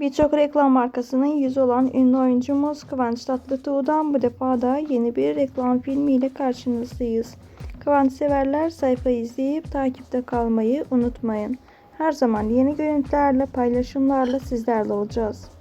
Birçok reklam markasının yüzü olan ünlü oyuncumuz Kıvanç Tatlıtuğ'dan bu defa da yeni bir reklam filmiyle karşınızdayız. Kıvanç severler sayfayı izleyip takipte kalmayı unutmayın. Her zaman yeni görüntülerle, paylaşımlarla sizlerle olacağız.